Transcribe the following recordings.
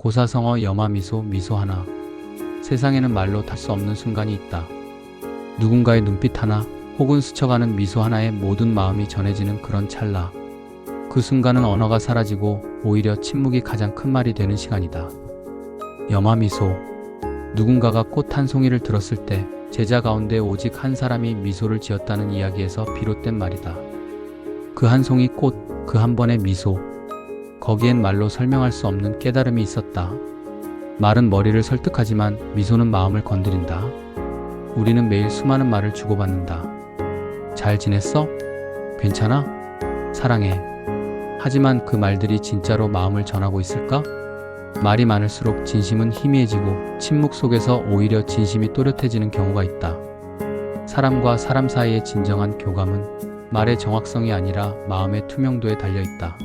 고사성어 여마미소 미소 하나. 세상에는 말로 탈 수 없는 순간이 있다. 누군가의 눈빛 하나 혹은 스쳐가는 미소 하나에 모든 마음이 전해지는 그런 찰나. 그 순간은 언어가 사라지고 오히려 침묵이 가장 큰 말이 되는 시간이다. 여마미소. 누군가가 꽃 한 송이를 들었을 때 제자 가운데 오직 한 사람이 미소를 지었다는 이야기에서 비롯된 말이다. 그 한 송이 꽃, 그 한 번의 미소. 거기엔 말로 설명할 수 없는 깨달음이 있었다. 말은 머리를 설득하지만 미소는 마음을 건드린다. 우리는 매일 수많은 말을 주고받는다. 잘 지냈어? 괜찮아? 사랑해. 하지만 그 말들이 진짜로 마음을 전하고 있을까? 말이 많을수록 진심은 희미해지고 침묵 속에서 오히려 진심이 또렷해지는 경우가 있다. 사람과 사람 사이의 진정한 교감은 말의 정확성이 아니라 마음의 투명도에 달려 있다.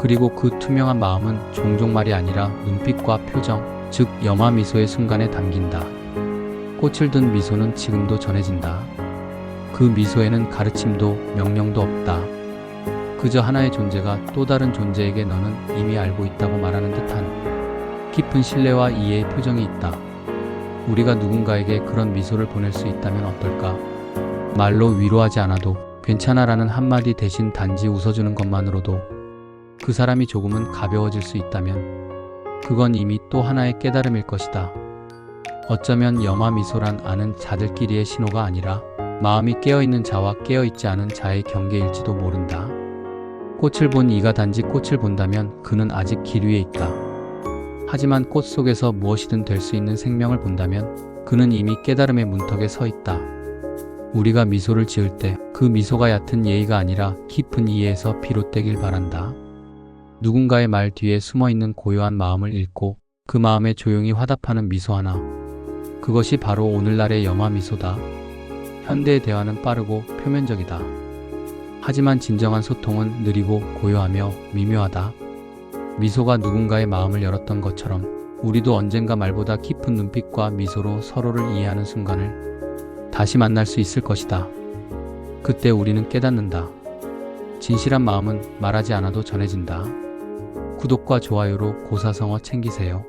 그리고 그 투명한 마음은 종종 말이 아니라 눈빛과 표정, 즉 염화 미소의 순간에 담긴다. 꽃을 든 미소는 지금도 전해진다. 그 미소에는 가르침도 명령도 없다. 그저 하나의 존재가 또 다른 존재에게 너는 이미 알고 있다고 말하는 듯한 깊은 신뢰와 이해의 표정이 있다. 우리가 누군가에게 그런 미소를 보낼 수 있다면 어떨까? 말로 위로하지 않아도 괜찮아라는 한마디 대신 단지 웃어주는 것만으로도 그 사람이 조금은 가벼워질 수 있다면 그건 이미 또 하나의 깨달음일 것이다. 어쩌면 염화 미소란 아는 자들끼리의 신호가 아니라 마음이 깨어있는 자와 깨어있지 않은 자의 경계일지도 모른다. 꽃을 본 이가 단지 꽃을 본다면 그는 아직 길 위에 있다. 하지만 꽃 속에서 무엇이든 될 수 있는 생명을 본다면 그는 이미 깨달음의 문턱에 서 있다. 우리가 미소를 지을 때 그 미소가 얕은 예의가 아니라 깊은 이해에서 비롯되길 바란다. 누군가의 말 뒤에 숨어 있는 고요한 마음을 읽고 그 마음에 조용히 화답하는 미소 하나. 그것이 바로 오늘날의 염화 미소다. 현대의 대화는 빠르고 표면적이다. 하지만 진정한 소통은 느리고 고요하며 미묘하다. 미소가 누군가의 마음을 열었던 것처럼 우리도 언젠가 말보다 깊은 눈빛과 미소로 서로를 이해하는 순간을 다시 만날 수 있을 것이다. 그때 우리는 깨닫는다. 진실한 마음은 말하지 않아도 전해진다. 구독과 좋아요로 고사성어 챙기세요.